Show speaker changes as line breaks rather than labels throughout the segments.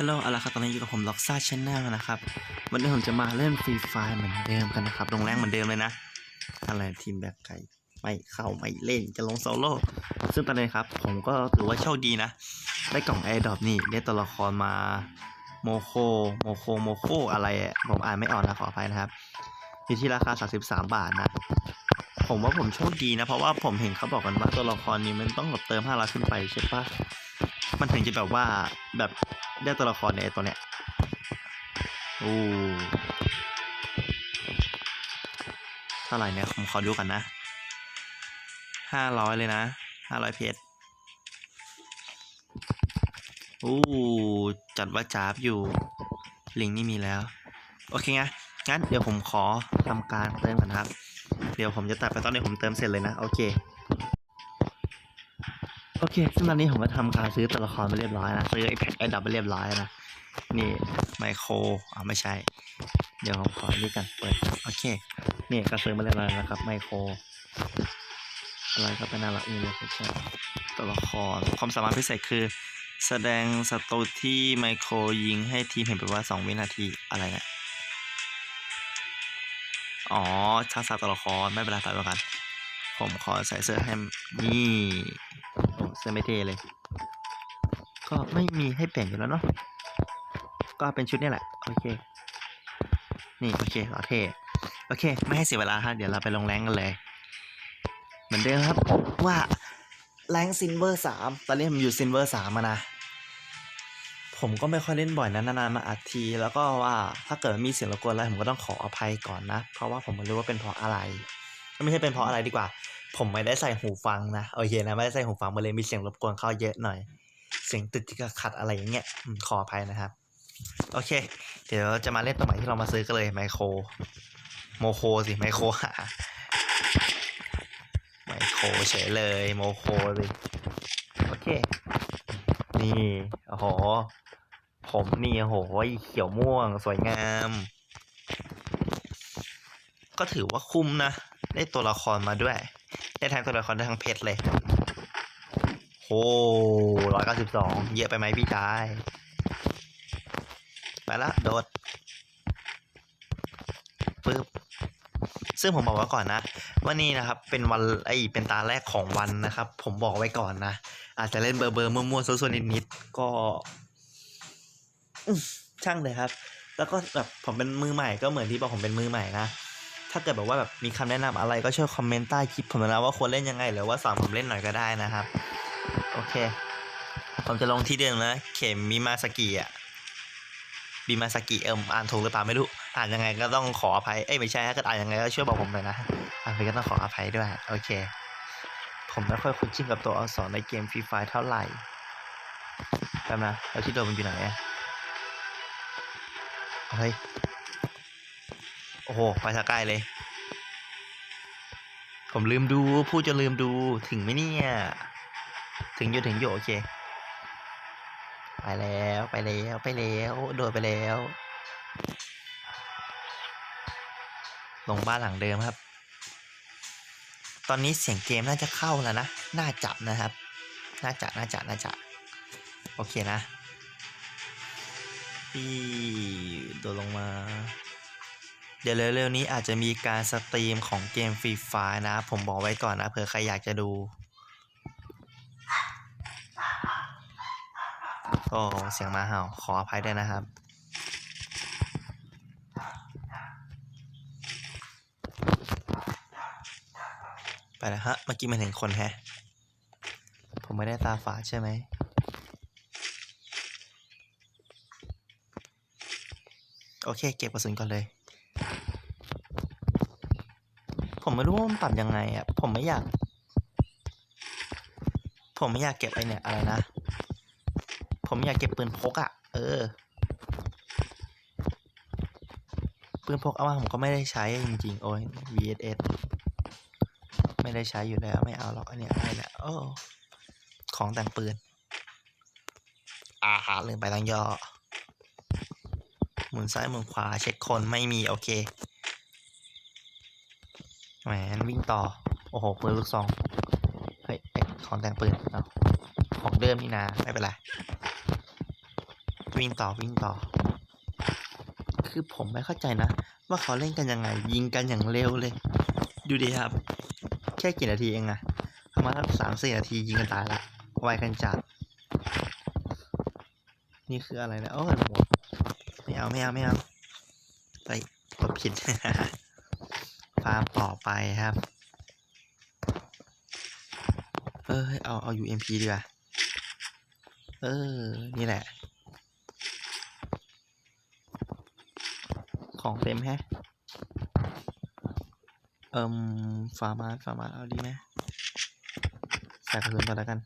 ฮัลโหลอาละครับตอนนี้อยู่กับผมล็อกซ่าชแนลนะครับ วันนี้ผมจะมาเล่นฟรีไฟเหมือนเดิมกันนะครับ ลงแรงเหมือนเดิมเลยนะ อะไรทีมแบกไก่ไม่เข้าไม่เล่นจะลงโซโล่ ซึ่งตอนนี้ครับ ผมก็ถือว่าโชคดีนะ ได้กล่องแอร์ดรอปนี่ ได้ตัวละครมาโมโค โมโค โมโค อะไรอะผมอ่านไม่ออกนะขออภัยนะครับ อยู่ที่ราคา 33 บาทนะ ผมว่าผมโชคดีนะ เพราะว่าผมเห็นเขาบอกกันว่าตัวละครนี้มันต้องแบบเติม500ขึ้นไปใช่ปะมันถึงจะแบบว่าแบบ ได้ตัวละครในตัวเนี้ยโอ้เท่าไหร่เนี่ยผมขอดูกันนะห้าร้อยเลยนะห้าร้อยเพชรโอ้จัดว่าจ้าบอยู่ ลิงนี่มีแล้ว โอเคไงงั้นเดี๋ยวผมขอทำการเติมก่อนครับ เดี๋ยวผมจะตัดไปตอนนี้ผมเติมเสร็จเลยนะ โอเค โอเคซึ่งตอนนี้ผมก็ทำการซื้อตัวละครไปเรียบร้อยนะซื้อไอแพดไอดับไปเรียบร้อยนะ นี่ไมโครอ่าไม่ใช่ เดี๋ยวผมขอนี่กันเปิด โอเค นี่ก็ซื้อมาเรียบร้อยแล้วครับไมโคร อะไรก็เป็นน่ารักนี่เลยใช่ตัวละคร ความสามารถพิเศษคือ แสดงศัตรูที่ไมโครยิงให้ทีมเห็นไปว่า 2 วินาที อะไรนะ อ๋อทักษะตัวละคร ไม่เป็นไรตัดไปกัน ผมขอใส่เสื้อให้นี่ เสื้อไม่เท่เลย ก็ไม่มีให้เปลี่ยนอยู่แล้วเนาะก็เป็นชุดนี่แหละ โอเค นี่โอเคเราเท่โอเค ไม่ให้เสียเวลาครับเดี๋ยวเราไปลงแรงกันเลย เหมือนเดิมครับว่าแรงซินเวอร์สามตอนนี้ผมอยู่ซินเวอร์สามนะ ผมก็ไม่ค่อยเล่นบ่อยนะนานๆมาอัดที แล้วก็ว่าถ้าเกิดมีเสียงรบกวนอะไรผมก็ต้องขออภัยก่อนนะ เพราะว่าผมไม่รู้ว่าเป็นเพราะอะไร ไม่ใช่เป็นเพราะอะไรดีกว่า ผมไม่ได้ใส่หูฟังนะโอเคนะไม่ได้ใส่หูฟังมาเลยมีเสียงรบกวนเข้าเยอะหน่อย เสียงตึกที่ขัดอะไรอย่างเงี้ยขออภัยนะครับ โอเค เดี๋ยวจะมาเล่นตัวใหม่ที่เรามาซื้อกันเลยไมโครโมโคสิไมโครหาไมโครเฉยเลยโมโคสิโอเค นี่โอ้โหผมนี่โอ้โหเขียวม่วงสวยงาม ก็ถือว่าคุ้มนะ ได้ตัวละครมาด้วย ได้ทั้งตัวละครได้ทั้งเพชรเลย โอ้ร้อยเก้าสิบสองเยอะไปไหมพี่ชาย ไปละโดดปึ๊บซึ่งผมบอกไว้ก่อนนะว่านี่นะครับ เป็นวันไอเป็นตาแรกของวันนะครับ ผมบอกไว้ก่อนนะ อาจจะเล่นเบอร์เบอร์มั่วๆส่วนๆนิดๆก็ช่างเลยครับ แล้วก็แบบผมเป็นมือใหม่ก็เหมือนที่บอกผมเป็นมือใหม่นะ ถ้าเกิดแบบว่าแบบมีคำแนะนำอะไรก็ช่วยคอมเมนต์ใต้คลิปผมนะว่าควรเล่นยังไงหรือว่าสอนผมเล่นหน่อยก็ได้นะครับ โอเค ผมจะลงที่เดิมนะเข็มมิมาสกิอะบิมาสกิเอิมอ่านถูกหรือเปล่าไม่รู้อ่านยังไงก็ต้องขออภัยเอ้ยไม่ใช่ถ้าเกิดอ่านยังไงก็ช่วยบอกผมหน่อยนะอ่านไปก็ต้องขออภัยด้วยโอเค ผมไม่ค่อยคุ้นชินกับตัวอักษรในเกมฟรีไฟเท่าไหร่แป๊บนะแล้วที่โดนมันอยู่ไหนอะเฮ้ย โอ้โหไปสกายเลย ผมลืมดู พูดจะลืมดูถึงไหมเนี่ย ถึงอยู่ถึงอยู่โอเค ไปแล้วไปแล้วไปแล้วโดดไปแล้ว ลงบ้านหลังเดิมครับ ตอนนี้เสียงเกมน่าจะเข้าแล้วนะ น่าจับนะครับ น่าจะน่าจะน่าจะ โอเคนะที่โดดลงมา เดี๋ยวเร็วๆนี้อาจจะมีการสตรีมของเกมฟรีไฟนะ ผมบอกไว้ก่อนนะเผื่อใครอยากจะดูก็เสียงมาเห่าขออภัยด้วยนะครับ ไปแล้วฮะ เมื่อกี้มันเห็นคนแฮะ ผมไม่ได้ตาฝาดใช่ไหมโอเค เก็บกระสุนก่อนเลย ผมไม่รู้ว่ามันปรับยังไงอะ ผมไม่อยาก ผมไม่อยากเก็บไอเนี่ยอะไรนะ ผมอยากเก็บปืนพกอะ เออ ปืนพกเอามาผมก็ไม่ได้ใช้จริงๆ โอ้ย VSS ไม่ได้ใช้อยู่แล้วไม่เอาหรอกอันเนี้ยไม่แหละโอ้ของแต่งปืน อาหาลืมไปตั้งย่อหมุนซ้ายหมุนขวาเช็คคนไม่มีโอเค แหมวิ่งต่อ โอ้โหปืนลูกซอง เฮ้ยของแต่งปืนเอาของเดิมนี่นะไม่เป็นไร วิ่งต่อวิ่งต่อ คือผมไม่เข้าใจนะ ว่าเขาเล่นกันยังไง ยิงกันอย่างเร็วเลย ดูดิครับ แค่กี่นาทีเองอะประมาณสามสี่นาทียิงกันตายละไวกันจัด นี่คืออะไรนะโอ้ยหมดไม่เอาไม่เอาไม่เอาไปกดผิดาร์มต่อไปครับ เออเอาเอา UMP ดีกว่า เออ นี่แหละ ของเต็มแฮะ เอิมฟาร์มาสฟาร์มาสเอาดีไหมใส่กระสุนก่อนแล้วกัน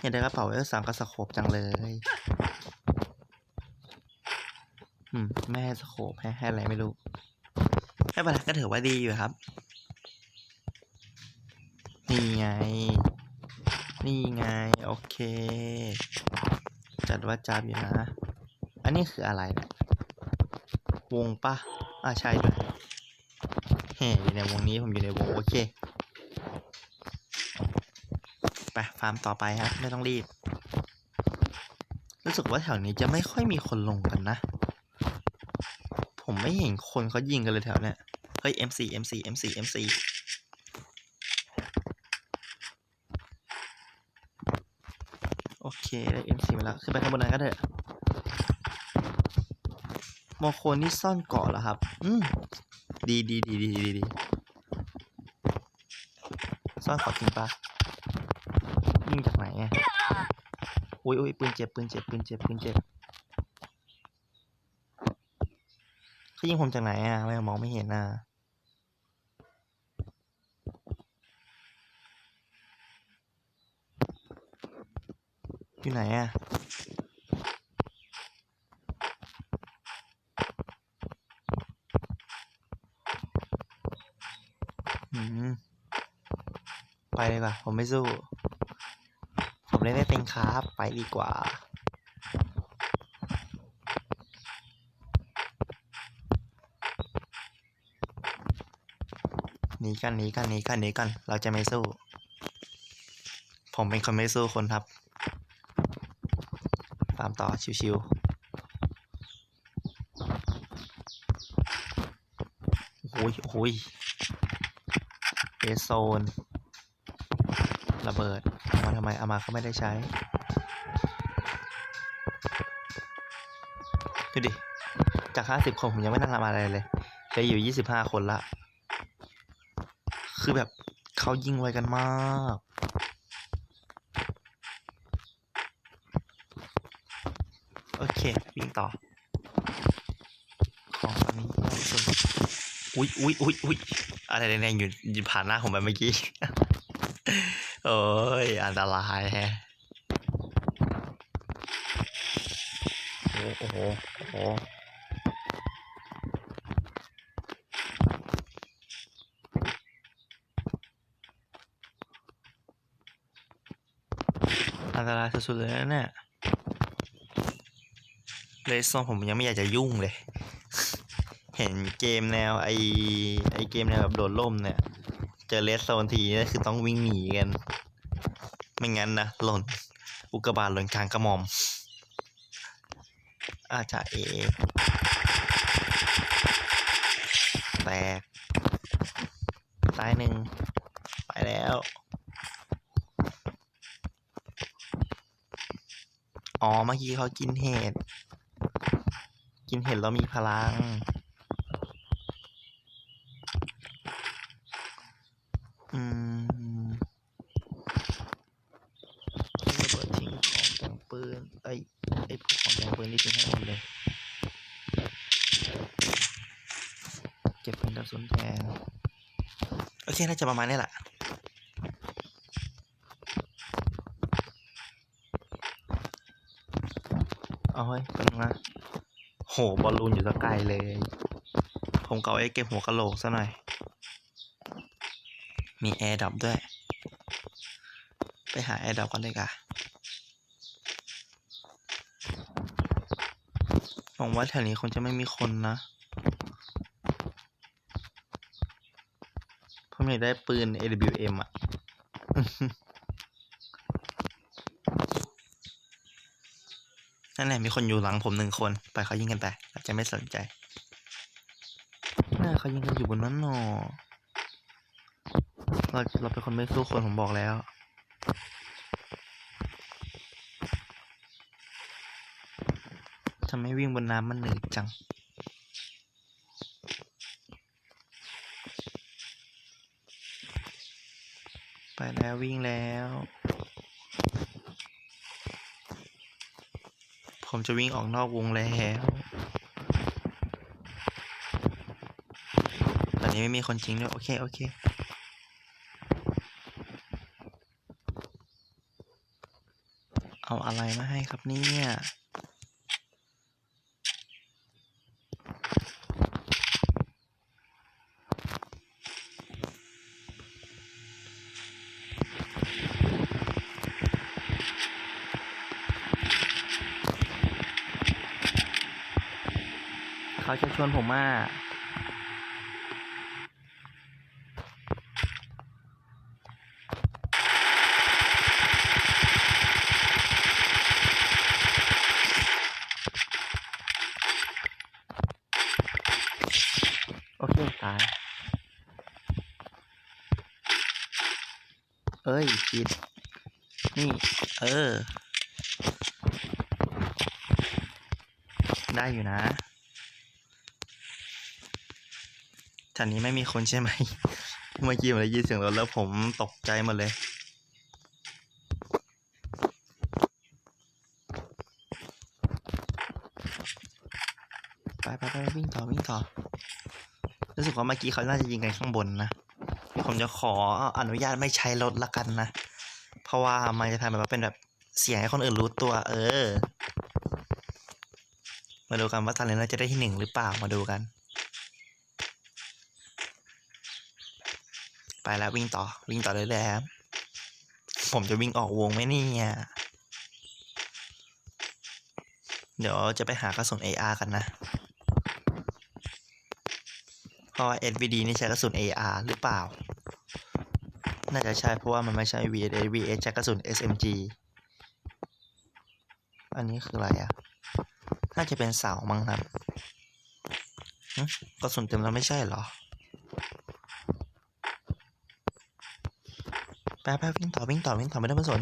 อยากได้กระเป๋าเอลสามกับสโคปจังเลย อืม ไม่ให้สโคปให้ให้อะไรไม่รู้ไม่เป็นไรก็ถือว่าดีอยู่ครับ นี่ไง นี่ไง โอเค จัดว่าจับอยู่นะ อันนี้คืออะไรเนี่ยวงปะอ่าใช่ด้วยเฮ้อยู่ในวงนี้ผมอยู่ในวง โอเค ไป ฟาร์มต่อไปครับ ไม่ต้องรีบ รู้สึกว่าแถวนี้จะไม่ค่อยมีคนลงกันนะ ไม่เห็นคนเขายิงกันเลยแถวเนี้ยเฮ้ย M4 M4 M4 M4 โอเคได้ M4 มาแล้ว ขึ้นไปข้างบนนั้นก็เถอะโมโคนี่ซ่อนเกาะเหรอครับ อืมดีดีดีดีดีดีซ่อนเกาะจริงปะยิงจากไหนอะอุ้ยอุ้ยปืนเจ็บปืนเจ็บปืนเจ็บปืนเจ็บ เขายิงผมจากไหนอะไม่มองไม่เห็นอะอยู่ไหนอะไปเลยดีกว่าผมไม่สู้ ผมเล่นไม่เป็นครับ ไปดีกว่า หนีกันหนีกันหนีกันหนีกัน เราจะไม่สู้ ผมเป็นคนไม่สู้คนครับ ตามต่อชิวๆโอ้ยโอ้ยเอโซนระเบิดเอามาทำไมเอามาเขาไม่ได้ใช้ดูดิ จากห้าสิบคน ผมยังไม่นั่งทำอะไรเลยเหลือยู่ยี่สิบห้าคนละ คือแบบเขายิงไวกันมาก โอเค วิ่งต่อ ของอันนี้อุ๊ยอุ๊ยอุ๊ยอุ๊ยอะไรแดงๆอยู่อยู่ผ่านหน้าผมไปเมื่อกี้ โอ้ย อันตรายแฮะโอ้โหโอ้โห อันตรายสุดๆเลยนะเนี่ยเลยโซนผมยังไม่อยากจะยุ่งเลย เห็นเกมแนวไอไอเกมแนวแบบโดดร่มเนี่ย เจอเลสโซนทีนี่คือต้องวิ่งหนีกัน ไม่งั้นนะหล่น อุกกาบาตหล่นกลางกระหม่อม อาจจะเอแตกตายหนึ่งไปแล้ว อ๋อ เมื่อกี้เขากินเห็ด กินเห็ดแล้วมีพลัง อืมระเบิดทิ้งของแต่งปืน ไอ้ไอ้พวกของแต่งปืนนี่ทิ้งให้หมดเลย เก็บเป็นกระสุนแทน โอเค น่าจะประมาณนี้แหละ เอาเฮ้ยเป็นนะโหบอลลูนอยู่สักไกลเลย ผมเก่าไอ้เก็บหัวกะโหลกซะหน่อย มีแอร์ดับด้วย ไปหาแอร์ดับกันเลยกะหวังว่าแถวนี้คงจะไม่มีคนนะ ผมอยากได้ปืน AWM อะ นั่นแหละมีคนอยู่หลังผมหนึ่งคน ไปล่อยเขายิงกันไปเราจะไม่สนใจน่าเขายิงกันอยู่บนนั้นหนอเราเราเป็นคนไม่สู้คนผมบอกแล้วทำไมวิ่งบนน้ำมันเหนื่อยจัง ไปแล้ววิ่งแล้ว ผมจะวิ่งออกนอกวงแล้ว ตอนนี้ไม่มีคนจริงด้วย โอเค โอเค เอาอะไรมาให้ครับเนี่ย เขาจะชวนผมมาโอเคตาย เอ้ยผิด นี่ เออ ได้อยู่นะ แถวนี้ไม่มีคนใช่ไหม เมื่อกี้ผมได้ยินเสียงรถแล้วผมตกใจหมดเลย ไปไปไปวิ่งต่อวิ่งต่อ รู้สึกว่าเมื่อกี้เขาน่าจะยิงกันข้างบนนะ ผมจะขออนุญาตไม่ใช้รถละกันนะ เพราะว่ามันจะทำแบบว่าเป็นแบบเสียงให้คนอื่นรู้ตัว เออ มาดูกันว่าตอนนี้เราจะได้ที่หนึ่งหรือเปล่า มาดูกัน ไปแล้ววิ่งต่อวิ่งต่อเลยแล้วผมจะวิ่งออกวงไหมเนี่ยเดี๋ยวจะไปหากระสุน AR กันนะเพราะว่า SVD นี่ใช้กระสุน AR หรือเปล่า น่าจะใช่เพราะว่ามันไม่ใช่ VS VS ใช้กระสุน SMG อันนี้คืออะไรอะ น่าจะเป็นเสามั้งครับกระสุนเต็มแล้วไม่ใช่เหรอ ไปไปวิ่งต่อวิ่งต่อวิ่งต่อไม่ต้องมาสน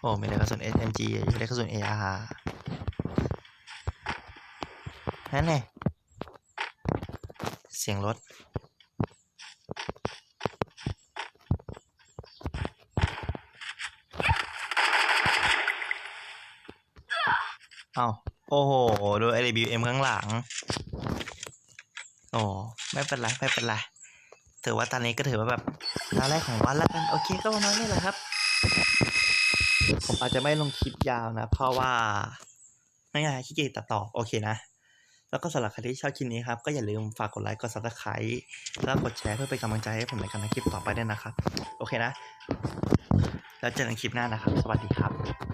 โอ้ไม่ได้กระสุน SMG ไม่ได้กระสุน AR นั่นแหละเสียงรถเอาโอ้โห โดู AWM ข้างหลัง โอ้ไม่เป็นไรไม่เป็นไรถือว่าตอนนี้ก็ถือว่าแบบตอนแรกของวันแล้วกันโอเคก็ประมาณนี้แหละครับ ผมอาจจะไม่ลงคลิปยาวนะ เพราะว่าไม่อยากขี้เกียจตัดต่อโอเคนะ แล้วก็สำหรับใครที่ชอบคลิปนี้ครับ ก็อย่าลืมฝากกดไลค์กด subscribe แล้วกดแชร์เพื่อเป็นกำลังใจให้ผมในการทำคลิปต่อไปด้วยนะครับ โอเคนะ แล้วเจอกันคลิปหน้านะครับ สวัสดีครับ